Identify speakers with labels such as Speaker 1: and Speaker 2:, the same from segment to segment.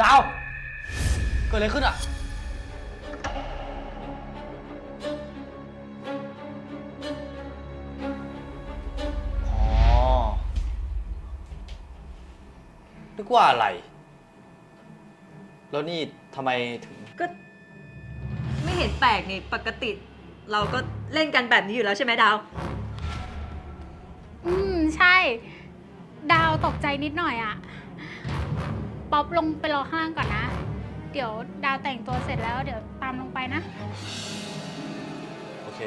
Speaker 1: ดาว เกิดอะไรขึ้นอะ อ๋อ นึกว่าอะไร แล้วนี่ทำไมถึง
Speaker 2: ก็ไม่เห็นแปลกนี่ปกติ เราก็เล่นกันแบบนี้อยู่แล้วใช่ไหมดาว
Speaker 3: อืม ใช่ ดาวตกใจนิดหน่อยอะ ป๊อปลงไปรอข้างล่างก่อนนะ เดี๋ยวดาวแต่งตัวเสร็จแล้ว เดี๋ยวตามลงไปนะ
Speaker 1: โอเค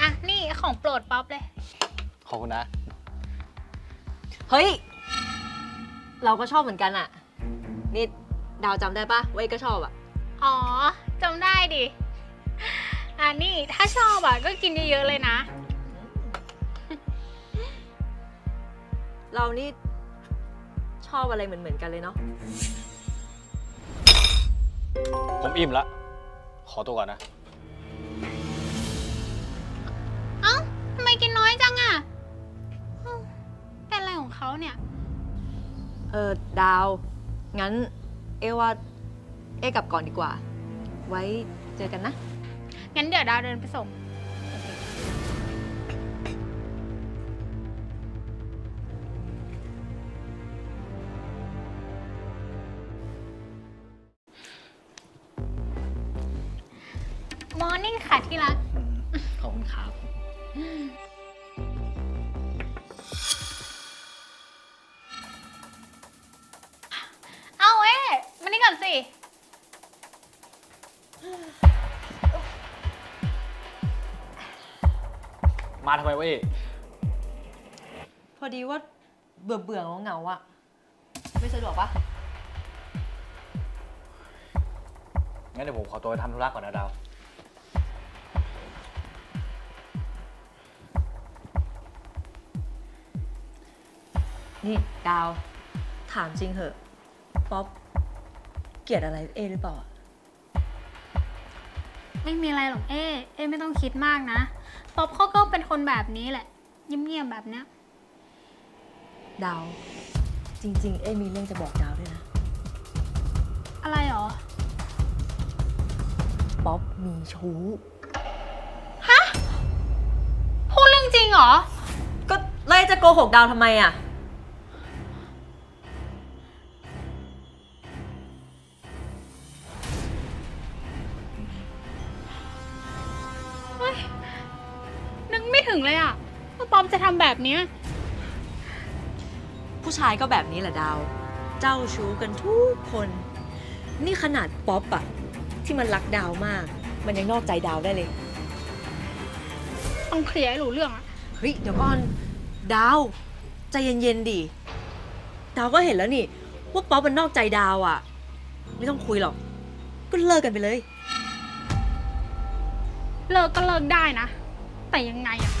Speaker 3: อะ นี่ของโปรดป๊อปเลย
Speaker 1: ขอบคุณนะ
Speaker 2: เฮ้ย เราก็ชอบเหมือนกันอะนี่ ดาวจำได้ปะว่าเอ้ก็ชอบอะ
Speaker 3: อ๋อจำได้ดิ อะนี่ถ้าชอบอะก็กินเยอะๆเลยนะ
Speaker 2: เรานี่ชอบอะไรเหมือนเหมือนๆกันเลยเนาะ
Speaker 1: ผมอิ่มละ ขอตัวก่อนนะ
Speaker 3: เอ้าทำไมกินน้อยจังอะอืมเป็นอะไรของเขาเนี่ย
Speaker 2: เออดาว งั้น เอว่า เอกลับก่อนดีกว่า ไว้เจอกันนะ
Speaker 3: งั้นเดี๋ยวดาวเดินไปส่ง มอร์นิ่งค่ะที่รัก
Speaker 1: ขอบคุณครับ
Speaker 3: เอาเอ๊ะมานี่ก่อนสิ
Speaker 1: มาทำไมวะเอ๊ะ
Speaker 2: พอดีว่าเบื่อเบื่อๆเหงาๆอะไม่สะดวกปะ
Speaker 1: งั้นเดี๋ยวผมขอตัวไปทำธุระก่อนนะดาว
Speaker 2: นี่ดาว ถามจริงเหอะ ป๊อป เกลียดอะไรเอหรือเปล่าอะ
Speaker 3: ไม่มีอะไรหรอกเอ๊เอ๊ไม่ต้องคิดมากนะป๊อปเขาก็เป็นคนแบบนี้แหละเงียบๆแบบเนี้ย
Speaker 2: ดาว จริง ๆ เอมีเรื่องจะบอกดาวด้วยนะ
Speaker 3: อะไรหรอ
Speaker 2: ป๊อปมีชู้
Speaker 3: พูดเรื่องจริงเหรอ
Speaker 2: ก็เลยจะโกหกดาวทำไมอะ
Speaker 3: เลยอะว่าป๊อปจะทำแบบเนี้ย
Speaker 2: ผู้ชายก็แบบนี้แหละดาว เจ้าชู้กันทุกคน นี่ขนาดป๊อปอะที่มันรักดาวมาก มันยังนอกใจดาวได้เลย
Speaker 3: ต้องเคลียร์ให้รู้เรื่องอะ
Speaker 2: เฮ้ยเดี๋ยวก่อนดาวใจเย็นๆดิดาวก็เห็นแล้วนี่ ว่าป๊อปมันนอกใจดาวอะไม่ต้องคุยหรอก ก็เลิกกันไปเลย
Speaker 3: เลิกก็เลิกได้นะ แต่ยังไงอะ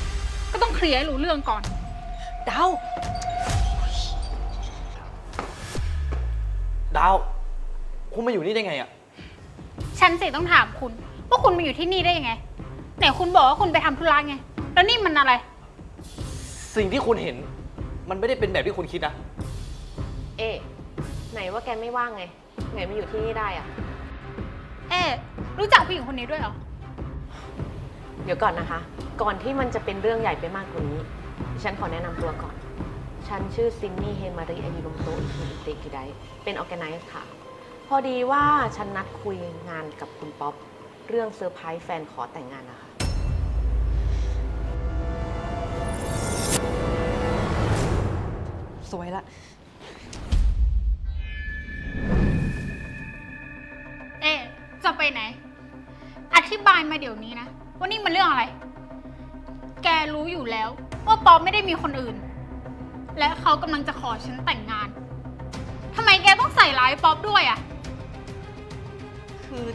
Speaker 3: ก็ต้องเคลียร์ให้รู้เรื่องก่อน
Speaker 2: ดาว
Speaker 1: ดาว คุณมาอยู่นี่ได้ไงอะ
Speaker 3: ฉันสิต้องถามคุณ ว่าคุณมาอยู่ที่นี่ได้ยังไงไหนคุณบอกว่าคุณไปทำธุระไง แล้วนี่มันอะไร
Speaker 1: สิ่งที่คุณเห็น มันไม่ได้เป็นแบบที่คุณคิดนะ
Speaker 4: เอ๊ะไหนว่าแกไม่ว่างไงไงมาอยู่ที่นี่ได้อะ
Speaker 3: เอ๊ะรู้จักผู้หญิงคนนี้ด้วยเหรอ
Speaker 4: เดี๋ยวก่อนนะคะ ก่อนที่มันจะเป็นเรื่องใหญ่ไปมากกว่านี้ดิฉันขอแนะนำตัวก่อน ฉันชื่อซินนี่เฮมาริอายุลมโตอิคุอิเตกิไดเป็นออแกไนซ์ค่ะ พอดีว่าฉันนัดคุยงานกับคุณป๊อป เรื่องเซอร์ไพรส์แฟนขอแต่งงานนะคะ
Speaker 2: สวยละ
Speaker 3: เอ๊ะจะไปไหน อธิบายมาเดี๋ยวนี้นะ ว่านี่มันเรื่องอะไร แกรู้อยู่แล้ว ว่าป๊อปไม่ได้มีคนอื่น และเขากำลังจะขอฉันแต่งงานทำไมแกต้องใส่ร้ายป๊อปด้วยอะ
Speaker 2: คือ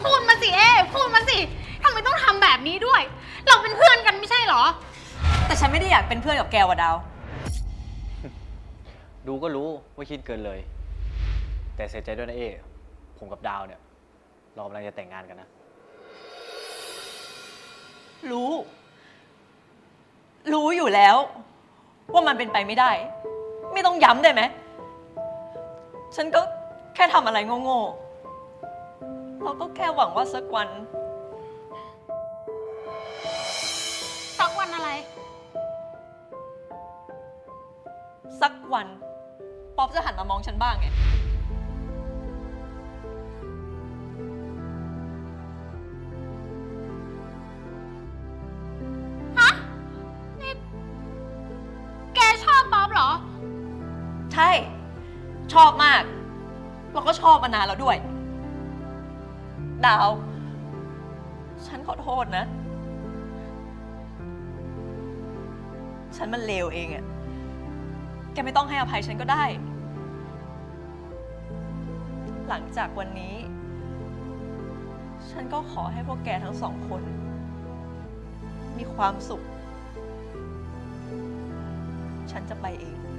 Speaker 3: พูดมาสิเอ๊ะพูดมาสิทำไมต้องทำแบบนี้ด้วย เราเป็นเพื่อนกันไม่ใช่เหรอ
Speaker 2: แต่ฉันไม่ได้อยากเป็นเพื่อนกับแกว่ะดาว
Speaker 1: ดูก็รู้ว่าคิดเกินเลย แต่เสียใจด้วยนะเอ๊ะผมกับดาวเนี่ย เรากำลังจะแต่งงานกันนะ
Speaker 2: รู้ รู้อยู่แล้ว ว่ามันเป็นไปไม่ได้ ไม่ต้องย้ำได้ไหม ฉันก็แค่ทำอะไรโง่ๆ เราก็แค่หวังว่าสักวัน
Speaker 3: สักวันอะไร
Speaker 2: สักวัน ป๊อปจะหันมามองฉันบ้างไง
Speaker 3: ช่
Speaker 2: ชอบมาก เราก็ชอบมานานแล้วด้วย ดาว ฉันขอโทษนะ ฉันมันเลวเองอะแกไม่ต้องให้อภัยฉันก็ได้ หลังจากวันนี้ ฉันก็ขอให้พวกแกทั้งสองคน มีความสุข ฉันจะไปเอง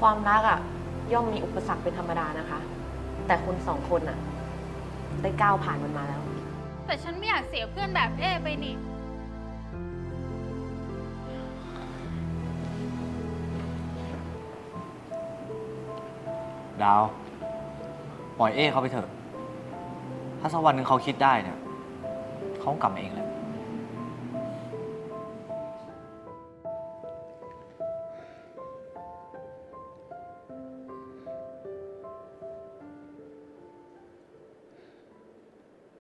Speaker 4: ความรักอะย่อมมีอุปสรรคเป็นธรรมดานะคะ แต่คุณสองคนอะได้ก้าวผ่านมันมาแล้ว
Speaker 3: แต่ฉันไม่อยากเสียเพื่อนแบบเอ้ไปนี่
Speaker 1: ดาว ปล่อยเอ้เขาไปเถอะ ถ้าสักวันหนึ่งเขาคิดได้เนี่ย เขากลับมาเองแหละ